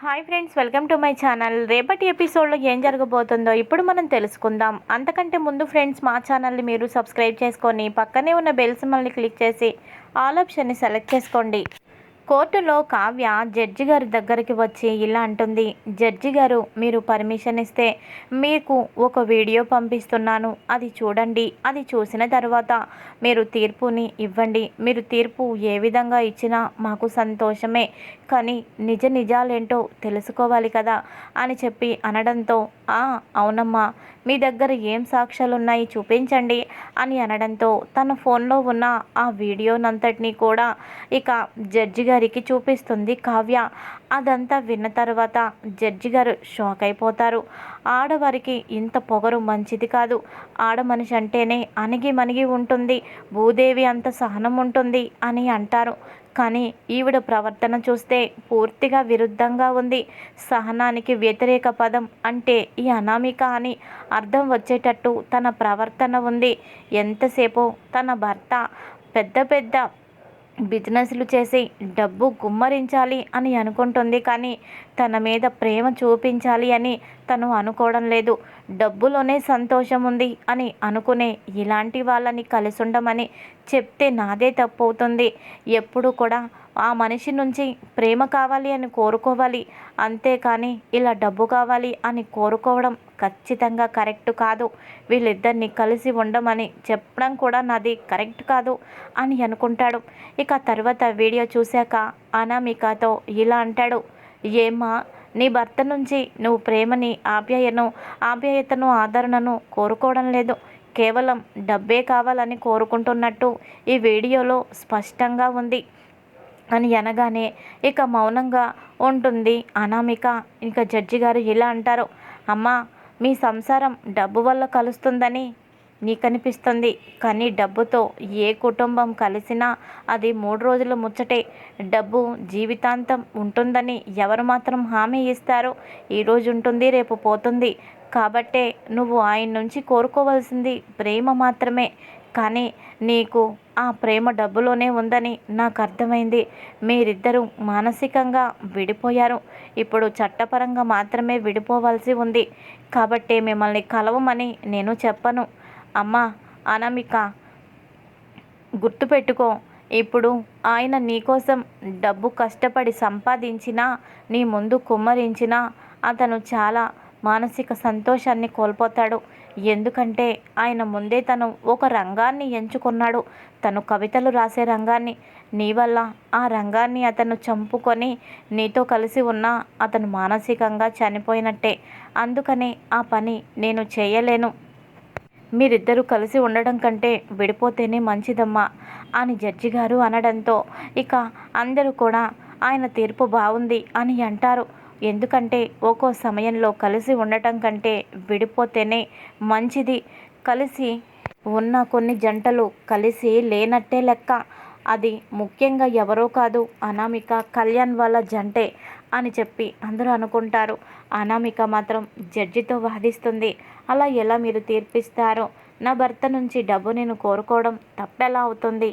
Hi friends welcome to my channel. రేపటి ఎపిసోడ్లో ఏం జరగబోతుందో ఇప్పుడు మనం తెలుసుకుందాం. అంతకంటే ముందు ఫ్రెండ్స్ మా ఛానల్ని మీరు సబ్స్క్రైబ్ చేసుకొని పక్కనే ఉన్న బెల్ మళ్ళీ క్లిక్ చేసి ఆల్ ఆప్షన్ని సెలెక్ట్ చేసుకోండి. కోర్టులో కావ్య జడ్జి గారి దగ్గరికి వచ్చి ఇలా అంటుంది జడ్జి గారు మీరు పర్మిషన్ ఇస్తే మీకు ఒక వీడియో పంపిస్తున్నాను. అది చూడండి. అది చూసిన తర్వాత మీరు తీర్పుని ఇవ్వండి. మీరు తీర్పు ఏ విధంగా ఇచ్చినా మాకు సంతోషమే. కానీ నిజ నిజాలేంటో తెలుసుకోవాలి కదా అని చెప్పి అనడంతో ఆ అవునమ్మా. మీ దగ్గర ఏం సాక్ష్యాలు ఉన్నాయి చూపించండి అని అనడంతో తన ఫోన్లో ఉన్న ఆ వీడియోనంతటినీ కూడా ఇక జడ్జి గారికి చూపిస్తుంది కావ్య. అదంతా విన్న తర్వాత జడ్జి గారు షాక్ అయిపోతారు. ఆడవారికి ఇంత పొగరు మంచిది కాదు. ఆడ మనిషి అంటేనే అణిగి మణిగి ఉంటుంది. భూదేవి అంత సహనం ఉంటుంది అని అంటారు. కానీ ఈవిడ ప్రవర్తన చూస్తే పూర్తిగా విరుద్ధంగా ఉంది. సహనానికి వ్యతిరేక పదం అంటే ఈ అనామిక అని అర్థం వచ్చేటట్టు తన ప్రవర్తన ఉంది. ఎంతసేపు తన భర్త పెద్ద పెద్ద బిజినెస్లు చేసి డబ్బు గుమ్మరించాలి అని అనుకుంటుంది కానీ తన మీద ప్రేమ చూపించాలి అని తను అనుకోవడం లేదు. డబ్బులోనే సంతోషం ఉంది అని అనుకునే ఇలాంటి వాళ్ళని కలిసి ఉండమని చెప్తే నాదే తప్పు అవుతుంది ఎప్పుడు కూడా ఆ మనిషి నుంచి ప్రేమ కావాలి అని కోరుకోవాలి. అంతేకాని ఇలా డబ్బు కావాలి అని కోరుకోవడం ఖచ్చితంగా కరెక్ట్ కాదు. వీళ్ళిద్దరిని కలిసి ఉండమని చెప్పడం కూడా నాది కరెక్ట్ కాదు అని అనుకుంటాడు. ఇక తర్వాత వీడియో చూశాక అనామికతో ఇలా అంటాడు. ఏమా నీ భర్త నుంచి నువ్వు ప్రేమని ఆప్యాయను ఆప్యాయతను ఆదరణను కోరుకోవడం లేదు. కేవలం డబ్బే కావాలని కోరుకుంటున్నట్టు ఈ వీడియోలో స్పష్టంగా ఉంది. అని అనగానే ఇక మౌనంగా ఉంటుంది. అనామిక ఇక జడ్జి గారు ఇలా అంటారు అమ్మా మీ సంసారం డబ్బు వల్ల కలుస్తుందని నీకనిపిస్తుంది. కానీ డబ్బుతో ఏ కుటుంబం కలిసినా అది మూడు రోజుల ముచ్చటే. డబ్బు జీవితాంతం ఉంటుందని ఎవరు మాత్రం హామీ ఇస్తారు. ఈరోజు ఉంటుంది రేపు పోతుంది. కాబట్టే నువ్వు ఆయన నుంచి కోరుకోవాల్సింది ప్రేమ మాత్రమే. కానీ నీకు ఆ ప్రేమ డబ్బులోనే ఉందని నాకు అర్థమైంది. మీరిద్దరూ మానసికంగా విడిపోయారు. ఇప్పుడు చట్టపరంగా మాత్రమే విడిపోవాల్సి ఉంది. కాబట్టి మిమ్మల్ని కలవమని నేను చెప్పను. అమ్మా అనామిక గుర్తుపెట్టుకో. ఇప్పుడు ఆయన నీకోసం డబ్బు కష్టపడి సంపాదించినా నీ ముందు కుమ్మరించినా అతను చాలా మానసిక సంతోషాన్ని కోల్పోతాడు. ఎందుకంటే ఆయన ముందే తను ఒక రంగాన్ని ఎంచుకున్నాడు. తను కవితలు రాసే రంగాన్ని. నీ వల్ల ఆ రంగాన్ని అతను చంపుకొని నీతో కలిసి ఉన్నా అతను మానసికంగా చనిపోయినట్టే. అందుకనే ఆ పని నేను చేయలేను. మీరిద్దరూ కలిసి ఉండడం కంటే విడిపోతేనే మంచిదమ్మా అని జడ్జి గారు అనడంతో ఇక అందరూ కూడా ఆయన తీర్పు బాగుంది అని అంటారు. ఎందుకంటే ఒక్కో సమయంలో కలిసి ఉండటం కంటే విడిపోతేనే మంచిది. కలిసి ఉన్న కొన్ని జంటలు కలిసి లేనట్టే లెక్క. అది ముఖ్యంగా ఎవరో కాదు అనామిక కళ్యాణ్ వాళ్ళ జంటే అని చెప్పి అందరూ అనుకుంటారు. అనామిక మాత్రం జడ్జితో వాదిస్తుంది. అలా ఎలా మీరు తీర్పిస్తారో? నా భర్త నుంచి డబ్బు నేను కోరుకోవడం తప్పెలా అవుతుంది?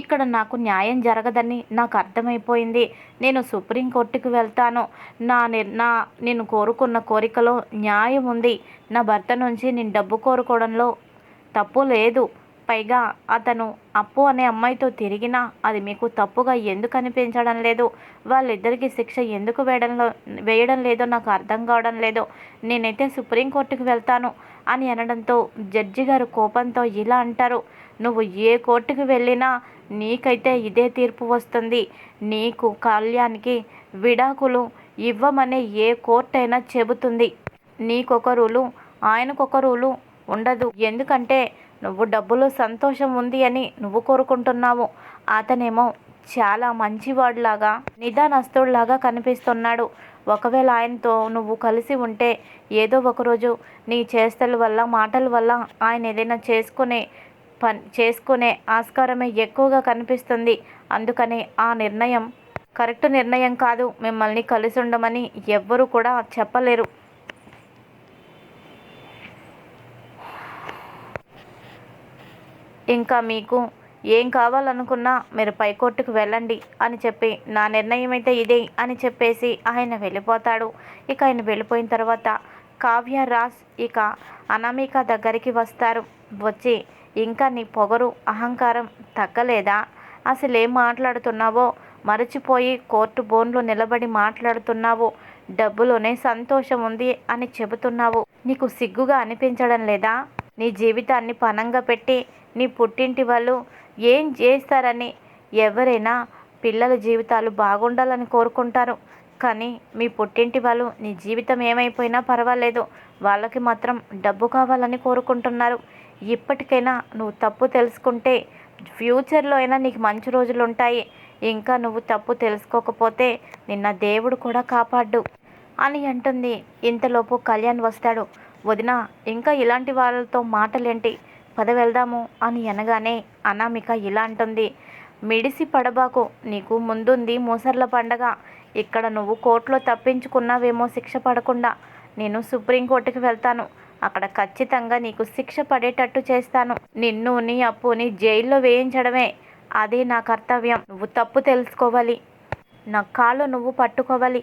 ఇక్కడ నాకు న్యాయం జరగదని నాకు అర్థమైపోయింది. నేను సుప్రీంకోర్టుకు వెళ్తాను. నా నా నేను కోరుకున్న కోరికలో న్యాయం ఉంది. నా భర్త నుంచి నేను డబ్బు కోరుకోవడంలో తప్పు లేదు. పైగా అతను అప్పు అనే అమ్మాయితో తిరిగినా అది మీకు తప్పుగా ఎందుకు అనిపించడం లేదు? వాళ్ళిద్దరికీ శిక్ష ఎందుకు వేయడంలో వేయడం లేదో నాకు అర్థం కావడం లేదు. నేనైతే సుప్రీంకోర్టుకు వెళ్తాను అని అనడంతో జడ్జి గారు కోపంతో ఇలా అంటారు. నువ్వు ఏ కోర్టుకు వెళ్ళినా నీకైతే ఇదే తీర్పు వస్తుంది. నీకు కళ్యాణ్కి విడాకులు ఇవ్వమనే ఏ కోర్టు అయినా చెబుతుంది. నీకొక రూలు ఆయనకొక రూలు ఉండదు. ఎందుకంటే నువ్వు డబ్బులో సంతోషం ఉంది అని నువ్వు కోరుకుంటున్నావు. అతనేమో చాలా మంచివాడులాగా నిదానస్తుడిలాగా కనిపిస్తున్నాడు. ఒకవేళ ఆయనతో నువ్వు కలిసి ఉంటే ఏదో ఒకరోజు నీ చేష్టల వల్ల మాటల వల్ల ఆయన ఏదైనా చేసుకునే పని చేసుకునే ఆస్కారమే ఎక్కువగా కనిపిస్తుంది. అందుకనే ఆ నిర్ణయం కరెక్ట్ నిర్ణయం కాదు. మిమ్మల్ని కలిసి ఉండమని ఎవ్వరూ కూడా చెప్పలేరు. ఇంకా మీకు ఏం కావాలనుకున్నా మీరు పైకోర్టుకు వెళ్ళండి అని చెప్పి నా నిర్ణయం అయితే ఇదే అని చెప్పేసి ఆయన వెళ్ళిపోతాడు. ఇక ఆయన వెళ్ళిపోయిన తర్వాత కావ్య రాజ్ ఇక అనామిక దగ్గరికి వస్తారు. వచ్చి ఇంకా నీ పొగరు అహంకారం తగ్గలేదా? అసలు ఏం మాట్లాడుతున్నావో? మరచిపోయి కోర్టు బోన్లో నిలబడి మాట్లాడుతున్నావు. డబ్బులోనే సంతోషం ఉంది అని చెబుతున్నావు. నీకు సిగ్గుగా అనిపించడం లేదా? నీ జీవితాన్ని పనంగా పెట్టి నీ పుట్టింటి వాళ్ళు ఏం చేస్తారని ఎవరైనా పిల్లల జీవితాలు బాగుండాలని కోరుకుంటారు. కానీ మీ పుట్టింటి వాళ్ళు నీ జీవితం ఏమైపోయినా పర్వాలేదు. వాళ్ళకి మాత్రం డబ్బు కావాలని కోరుకుంటున్నారు. ఇప్పటికైనా నువ్వు తప్పు తెలుసుకుంటే ఫ్యూచర్లో అయినా నీకు మంచి రోజులు ఉంటాయి. ఇంకా నువ్వు తప్పు తెలుసుకోకపోతే నిన్న దేవుడు కూడా కాపాడు అని అంటుంది. ఇంతలోపు కళ్యాణ్ వస్తాడు. వదిన ఇంకా ఇలాంటి వాళ్ళతో మాటలేంటి? పద వెళ్దాము అని అనగానే అనామిక ఇలా అంటుంది. మిడిసి పడబాకు నీకు ముందుంది మూసర్ల పండగ. ఇక్కడ నువ్వు కోర్టులో తప్పించుకున్నావేమో శిక్ష పడకుండా. నేను సుప్రీంకోర్టుకి వెళ్తాను. అక్కడ ఖచ్చితంగా నీకు శిక్ష పడేటట్టు చేస్తాను. నిన్ను నీ అప్పుని జైల్లో వేయించడమే అదే నా కర్తవ్యం. నువ్వు తప్పు తెలుసుకోవాలి. నా కాళ్ళు నువ్వు పట్టుకోవాలి.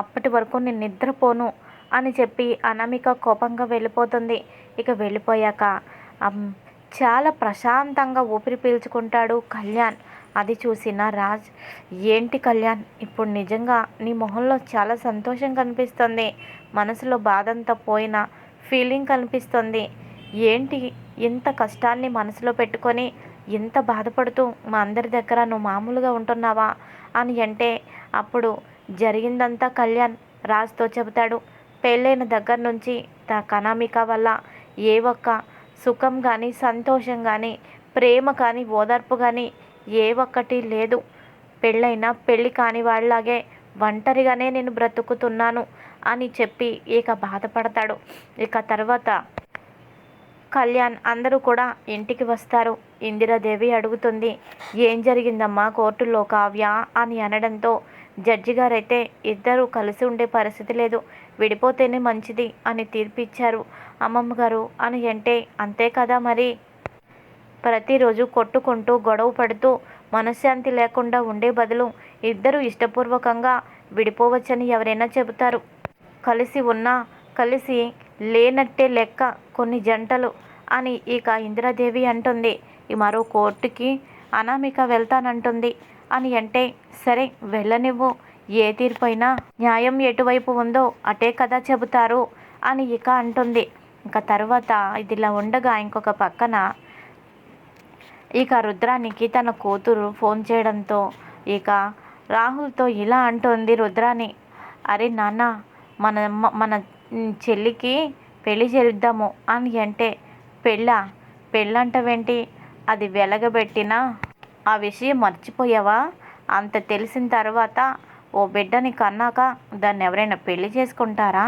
అప్పటి వరకు నేను నిద్రపోను అని చెప్పి అనామిక కోపంగా వెళ్ళిపోతుంది. ఇక వెళ్ళిపోయాక చాలా ప్రశాంతంగా ఊపిరి పీల్చుకుంటాడు కళ్యాణ్. అది చూసిన రాజ్ ఏంటి కళ్యాణ్ ఇప్పుడు నిజంగా నీ మొహంలో చాలా సంతోషం కనిపిస్తుంది. మనసులో బాధంతా పోయిన ఫీలింగ్ కనిపిస్తుంది. ఏంటి ఇంత కష్టాన్ని మనసులో పెట్టుకొని ఇంత బాధపడుతూ మా అందరి దగ్గర నువ్వు మామూలుగా ఉంటున్నావా అని అంటే అప్పుడు జరిగిందంతా కళ్యాణ్ రాజుతో చెబుతాడు. పెళ్ళైన దగ్గర నుంచి తా కనామిక వల్ల ఏ ఒక్క సుఖం కానీ సంతోషం కానీ ప్రేమ కానీ ఓదార్పు కానీ ఏ ఒక్కటి లేదు. పెళ్ళైనా పెళ్ళి కాని వాళ్ళలాగే ఒంటరిగానే నేను బ్రతుకుతున్నాను. అని చెప్పి ఇక బాధపడతాడు. ఇక తర్వాత కళ్యాణ్ అందరూ కూడా ఇంటికి వస్తారు. ఇందిరాదేవి అడుగుతుంది ఏం జరిగిందమ్మా కోర్టులో కావ్య? అని అనడంతో జడ్జి గారైతే ఇద్దరూ కలిసి ఉండే పరిస్థితి లేదు. విడిపోతేనే మంచిది అని తీర్పిచ్చారు అమ్మమ్మ గారు అని అంటే అంతే కదా మరి? ప్రతిరోజు కొట్టుకుంటూ గొడవ పడుతూ మనశ్శాంతి లేకుండా ఉండే బదులు ఇద్దరు ఇష్టపూర్వకంగా విడిపోవచ్చని ఎవరైనా చెబుతారు. కలిసి ఉన్నా కలిసి లేనట్టే లెక్క కొన్ని జంటలు అని ఇక ఇందిరాదేవి అంటుంది. మరో కోర్టుకి అనామిక వెళ్తానంటుంది అని అంటే సరే వెళ్ళనివ్వు. ఏ తీర్పైనా న్యాయం ఎటువైపు ఉందో అటే కదా చెబుతారు అని ఇక అంటుంది. ఇంకా తర్వాత ఇదిలా ఉండగా ఇంకొక పక్కన ఇక రుద్రానికి తన కూతురు ఫోన్ చేయడంతో ఇక రాహుల్తో ఇలా అంటుంది రుద్రాని అరే నాన్న మన మన చెల్లికి పెళ్ళి చేద్దాము అని అంటే పెళ్ళా పెళ్ళంటవేంటి? అది వెలగబెట్టినా? ఆ విషయం మర్చిపోయావా? అంత తెలిసిన తర్వాత ఓ బిడ్డని కన్నాక దాన్ని ఎవరైనా పెళ్ళి చేసుకుంటారా?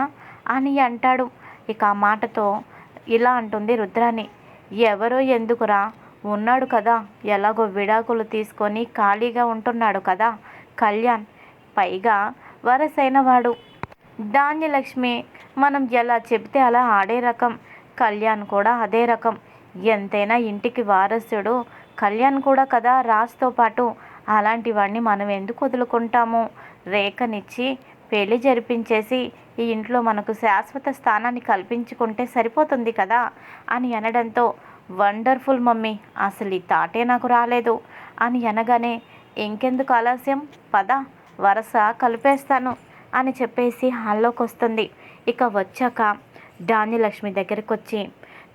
అని అంటాడు. ఇక ఆ మాటతో ఇలా అంటుంది రుద్రాని ఎవరో ఎందుకురా? ఉన్నాడు కదా. ఎలాగో విడాకులు తీసుకొని ఖాళీగా ఉంటున్నాడు కదా. కళ్యాణ్ పైగా వరసైన వాడు ధాన్యలక్ష్మి మనం ఎలా చెబితే అలా ఆడే రకం. కళ్యాణ్ కూడా అదే రకం. ఎంతైనా ఇంటికి వారసుడు. కళ్యాణ్ కూడా కదా రాజ్తో పాటు. అలాంటి వాడిని మనం ఎందుకు వదులుకుంటాము? రేఖనిచ్చి పెళ్ళి జరిపించేసి ఈ ఇంట్లో మనకు శాశ్వత స్థానాన్ని కల్పించుకుంటే సరిపోతుంది కదా అని అనడంతో వండర్ఫుల్ మమ్మీ అసలు ఈ తాటే నాకు రాలేదు అని అనగానే ఇంకెందుకు ఆలస్యం? పద వరస కలిపేస్తాను. అని చెప్పేసి హాల్లోకి వస్తుంది. ఇక వచ్చాక ధాన్యలక్ష్మి దగ్గరికి వచ్చి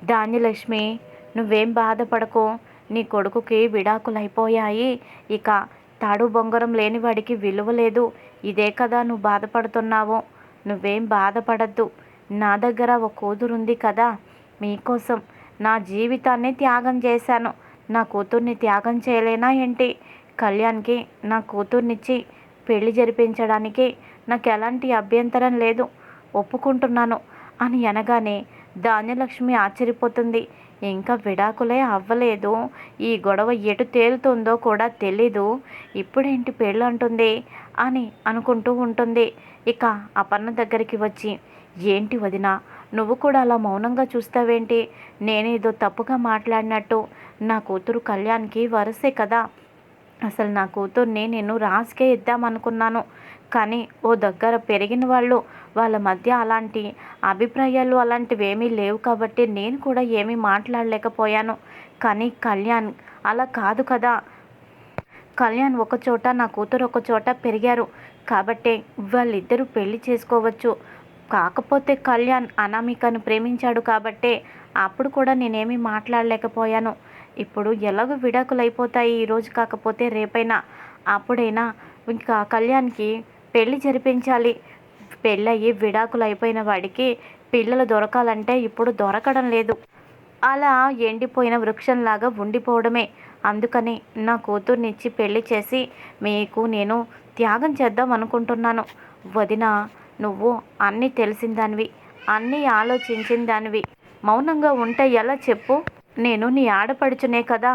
ధాన్యలక్ష్మి నువ్వేం బాధపడకు. నీ కొడుకుకి విడాకులు అయిపోయాయి ఇక తాడు బొంగరం లేని వాడికి విలువ లేదు. ఇదే కదా నువ్వు బాధపడుతున్నావు. నువ్వేం బాధపడద్దు. నా దగ్గర ఒక కూతురుంది కదా. మీకోసం నా జీవితాన్ని త్యాగం చేశాను. నా కూతుర్ని త్యాగం చేయలేనా ఏంటి? కళ్యాణ్కి నా కూతుర్నిచ్చి పెళ్ళి జరిపించడానికి నాకు ఎలాంటి అభ్యంతరం లేదు. ఒప్పుకుంటున్నాను. అని అనగానే ధాన్యలక్ష్మి ఆశ్చర్యపోతుంది. ఇంకా విడాకులే అవ్వలేదు. ఈ గొడవ ఎటు తేలుతుందో కూడా తెలీదు. ఇప్పుడేంటి పెళ్ళి అంటుంది అని అనుకుంటూ ఉంటుంది. ఇక అపర్ణ దగ్గరికి వచ్చి ఏంటి వదిన నువ్వు కూడా అలా మౌనంగా చూస్తావేంటి? నేనేదో తప్పుగా మాట్లాడినట్టు. నా కూతురు కళ్యాణ్కి వరసే కదా. అసలు నా కూతుర్ని నేను రాసుకే ఇద్దామనుకున్నాను. కానీ ఓ దగ్గర పెరిగిన వాళ్ళు వాళ్ళ మధ్య అలాంటి అభిప్రాయాలు అలాంటివి ఏమీ లేవు కాబట్టి నేను కూడా ఏమీ మాట్లాడలేకపోయాను. కానీ కళ్యాణ్ అలా కాదు కదా. కళ్యాణ్ ఒక చోట నా కూతురు ఒక చోట పెరిగారు కాబట్టి వాళ్ళిద్దరూ పెళ్ళి చేసుకోవచ్చు. కాకపోతే కళ్యాణ్ అనామికను ప్రేమించాడు కాబట్టే అప్పుడు కూడా నేనేమీ మాట్లాడలేకపోయాను. ఇప్పుడు ఎలాగో విడాకులు అయిపోతాయి ఈరోజు కాకపోతే రేపైనా అప్పుడైనా. ఇంకా కళ్యాణ్కి పెళ్ళి జరిపించాలి. పెళ్ళయి విడాకులు అయిపోయిన వాడికి పిల్లలు దొరకాలంటే ఇప్పుడు దొరకడం లేదు. అలా ఎండిపోయిన వృక్షంలాగా ఉండిపోవడమే. అందుకని నా కూతుర్నిచ్చి పెళ్ళి చేసి మీకు నేను త్యాగం చేద్దాం అనుకుంటున్నాను. వదిన నువ్వు అన్నీ తెలిసిన దానివి అన్నీ ఆలోచించిన దానివి మౌనంగా ఉంటే ఎలా చెప్పు? నేను నీ ఆడపడుచునే కదా.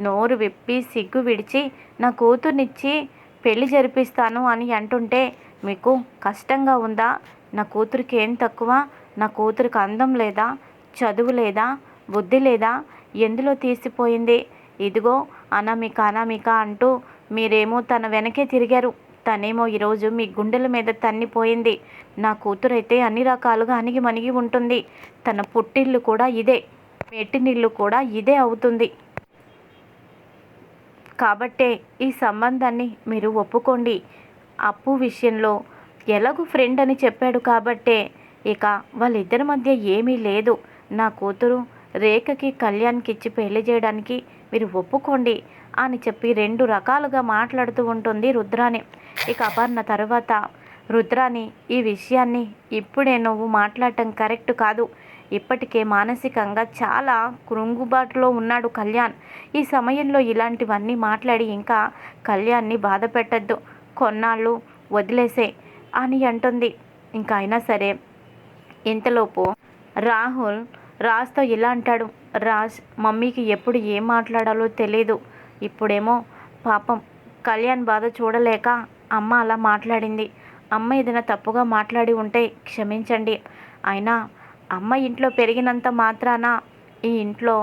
నోరు విప్పి సిగ్గు విడిచి నా కూతుర్నిచ్చి పెళ్ళి జరిపిస్తాను అని అంటుంటే మీకు కష్టంగా ఉందా? నా కూతురికి ఏం తక్కువ? నా కూతురికి అందం లేదా? చదువు లేదా? బుద్ధి లేదా? ఎందులో తీసిపోయింది? ఇదిగో అనామిక అనామిక అంటూ మీరేమో తన వెనకే తిరిగారు. తనేమో ఈరోజు మీ గుండెల మీద తన్నిపోయింది. నా కూతురైతే అన్ని రకాలుగా అణిగి మణిగి ఉంటుంది. తన పుట్టిల్లు కూడా ఇదే. మెట్టినిల్లు కూడా ఇదే అవుతుంది. కాబట్టే ఈ సంబంధాన్ని మీరు ఒప్పుకోండి. అప్పు విషయంలో ఎలాగూ ఫ్రెండ్ అని చెప్పాడు కాబట్టే ఇక వాళ్ళిద్దరి మధ్య ఏమీ లేదు. నా కూతురు రేఖకి కళ్యాణ్కి ఇచ్చి పెళ్ళి చేయడానికి మీరు ఒప్పుకోండి అని చెప్పి రెండు రకాలుగా మాట్లాడుతూ ఉంటుంది రుద్రాని. ఇక అపర్ణ తర్వాత రుద్రాని ఈ విషయాన్ని ఇప్పుడే నువ్వు మాట్లాడటం కరెక్ట్ కాదు. ఇప్పటికే మానసికంగా చాలా కృంగుబాటులో ఉన్నాడు కళ్యాణ్. ఈ సమయంలో ఇలాంటివన్నీ మాట్లాడి ఇంకా కళ్యాణ్ని బాధ పెట్టద్దు కొన్నాళ్ళు వదిలేసే అని అంటుంది. ఇంకా అయినా సరే ఇంతలోపు రాహుల్ రాజ్తో ఇలా అంటాడు. రాజ్ మమ్మీకి ఎప్పుడు ఏం మాట్లాడాలో తెలియదు ఇప్పుడేమో పాపం కళ్యాణ్ బాధ చూడలేక అమ్మ అలా మాట్లాడింది. అమ్మ ఏదైనా తప్పుగా మాట్లాడి ఉంటే క్షమించండి. అయినా అమ్మ ఇంట్లో పెరిగినంత మాత్రాన ఈ ఇంట్లో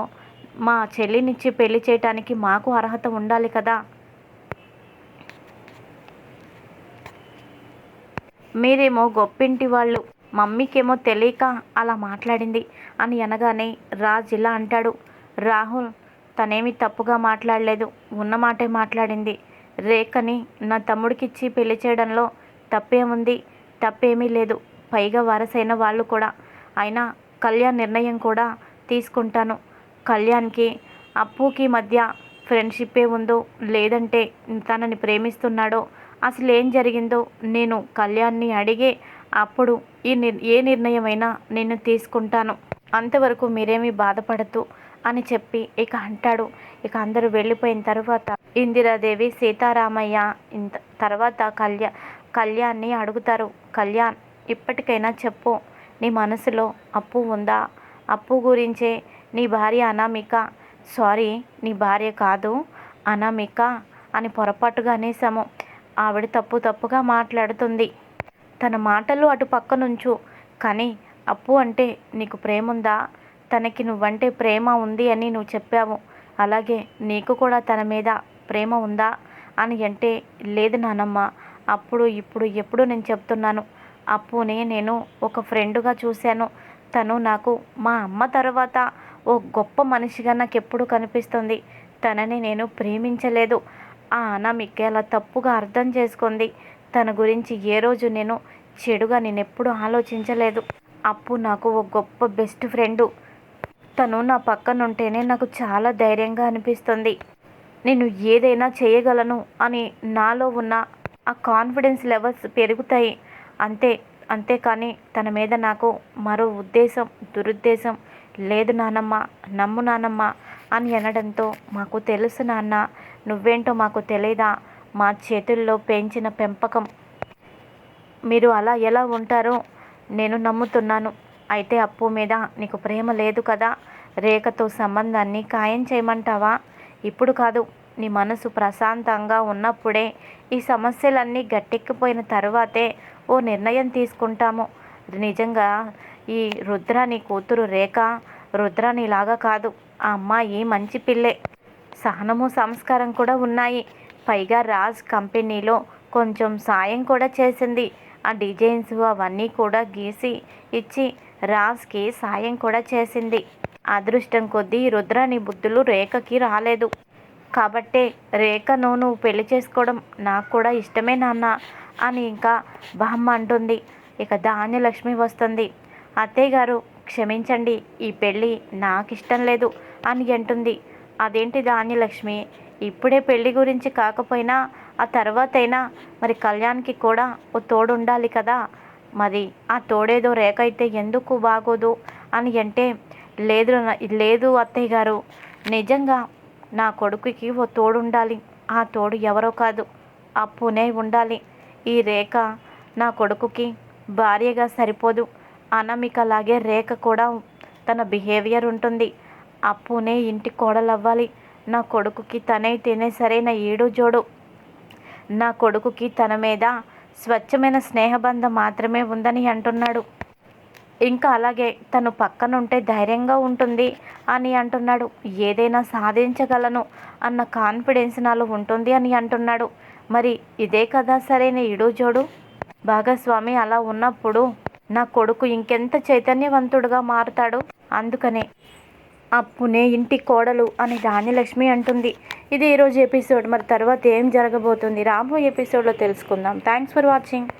మా చెల్లినిచ్చి పెళ్ళి చేయటానికి మాకు అర్హత ఉండాలి కదా. మీరేమో గొప్పింటి వాళ్ళు మమ్మీకేమో తెలియక అలా మాట్లాడింది అని అనగానే రాజ్ ఇలా అంటాడు. రాహుల్ తనేమి తప్పుగా మాట్లాడలేదు ఉన్న మాటే మాట్లాడింది. రేఖని నా తమ్ముడికిచ్చి పెళ్ళి చేయడంలో తప్పేముంది? తప్పేమీ లేదు. పైగా వరసైన వాళ్ళు కూడా. అయినా కళ్యాణ్ నిర్ణయం కూడా తీసుకుంటాను. కళ్యాణ్కి అప్పుకి మధ్య ఫ్రెండ్షిప్పే ఉందో లేదంటే తనని ప్రేమిస్తున్నాడో అసలు ఏం జరిగిందో నేను కళ్యాణ్ని అడిగే అప్పుడు ఈ నిర్ ఏ నిర్ణయమైనా నేను తీసుకుంటాను. అంతవరకు మీరేమీ బాధపడద్దు అని చెప్పి ఇక అంటాడు. ఇక అందరూ వెళ్ళిపోయిన తర్వాత ఇందిరాదేవి సీతారామయ్య ఇంత తర్వాత కళ్యాణ్ కళ్యాణ్ని అడుగుతారు. కళ్యాణ్ ఇప్పటికైనా చెప్పు నీ మనసులో అప్పు ఉందా? అప్పు గురించే నీ భార్య అనామిక. సారీ నీ భార్య కాదు అనామిక అని పొరపాటుగా అనేసాము ఆవిడ తప్పు తప్పుగా మాట్లాడుతుంది. తన మాటలు అటు పక్కనుంచు. కానీ అప్పు అంటే నీకు ప్రేమ ఉందా తనకి నువ్వంటే ప్రేమ ఉంది అని నువ్వు చెప్పావు. అలాగే నీకు కూడా తన మీద ప్రేమ ఉందా? అని అంటే లేదు నానమ్మ అప్పుడు ఇప్పుడు ఎప్పుడు నేను చెప్తున్నాను. అప్పుని నేను ఒక ఫ్రెండ్గా చూశాను. తను నాకు మా అమ్మ తర్వాత ఓ గొప్ప మనిషిగా నాకు ఎప్పుడు కనిపిస్తుంది. తనని నేను ప్రేమించలేదు. ఆ అనామిక అలా తప్పుగా అర్థం చేసుకుంది. తన గురించి ఏ రోజు నేను చెడుగా నేను ఎప్పుడు ఆలోచించలేదు. అప్పు నాకు ఓ గొప్ప బెస్ట్ ఫ్రెండు. తను నా పక్కన ఉంటేనే నాకు చాలా ధైర్యంగా అనిపిస్తుంది. నేను ఏదైనా చేయగలను అని నాలో ఉన్న ఆ కాన్ఫిడెన్స్ లెవెల్స్ పెరుగుతాయి. అంతే అంతేకాని తన మీద నాకు మరో ఉద్దేశం దురుద్దేశం. లేదు నానమ్మ నమ్ము నానమ్మ అని అనడంతో మాకు తెలుసు నాన్న నువ్వేంటో మాకు తెలియదా మా చేతుల్లో పెంచిన పెంపకం. మీరు అలా ఎలా ఉంటారో నేను నమ్ముతున్నాను. అయితే అప్పు మీద నీకు ప్రేమ లేదు కదా? రేఖతో సంబంధాన్ని ఖాయం చేయమంటావా? ఇప్పుడు కాదు నీ మనసు ప్రశాంతంగా ఉన్నప్పుడే ఈ సమస్యలన్నీ గట్టెక్కిపోయిన తర్వాతే ఓ నిర్ణయం తీసుకుంటాము. నిజంగా ఈ రుద్ర నీ కూతురు రేఖ. రుద్ర నీలాగా కాదు. ఆ అమ్మాయి మంచి పిల్లే. సహనము సంస్కారం కూడా ఉన్నాయి. పైగా రాజ్ కంపెనీలో కొంచెం సాయం కూడా చేసింది. ఆ డిజైన్స్ అవన్నీ కూడా గీసి ఇచ్చి రాజ్కి సాయం కూడా చేసింది. అదృష్టం కొద్దీ రుద్రాని బుద్ధులు రేఖకి రాలేదు. కాబట్టే రేఖను నువ్వు పెళ్ళి చేసుకోవడం నాకు కూడా ఇష్టమే నాన్న. అని ఇంకా బామ్మ అంటుంది. ఇక ధాన్యలక్ష్మి వస్తుంది. అత్తయ్య గారు క్షమించండి ఈ పెళ్ళి నాకు ఇష్టం లేదు అని అంటుంది. అదేంటి ధాన్యలక్ష్మి? ఇప్పుడే పెళ్ళి గురించి కాకపోయినా ఆ తర్వాతైనా మరి కళ్యాణ్కి కూడా ఓ తోడు ఉండాలి కదా? మరి ఆ తోడేదో రేఖ అయితే ఎందుకు బాగోదు అని అంటే లేదు లేదు అత్తయ్య గారు నిజంగా నా కొడుకుకి ఓ తోడు ఉండాలి ఆ తోడు ఎవరో కాదు అప్పునే ఉండాలి. ఈ రేఖ నా కొడుకుకి భార్యగా సరిపోదు. అనామికలాగే రేఖ కూడా తన బిహేవియర్ ఉంటుంది. అప్పునే ఇంటి కోడలవ్వాలి. నా కొడుకుకి తనైతేనే సరైన ఏడు జోడు. నా కొడుకుకి తన మీద స్వచ్ఛమైన స్నేహబంధం మాత్రమే ఉందని అంటున్నాడు. ఇంకా అలాగే తను పక్కనుంటే ధైర్యంగా ఉంటుంది అని అంటున్నాడు. ఏదైనా సాధించగలను అన్న కాన్ఫిడెన్స్ నాలో ఉంటుంది అని అంటున్నాడు. మరి ఇదే కదా సరైన ఇడు జోడు? భాగస్వామి అలా ఉన్నప్పుడు నా కొడుకు ఇంకెంత చైతన్యవంతుడుగా మారుతాడు? అందుకనే అప్పునే ఇంటి కోడలు అని ధాన్యలక్ష్మి అంటుంది. ఇది ఈరోజు ఎపిసోడ్. మరి తర్వాత ఏం జరగబోతుంది? రాబోయే ఎపిసోడ్లో తెలుసుకుందాం. Thanks for watching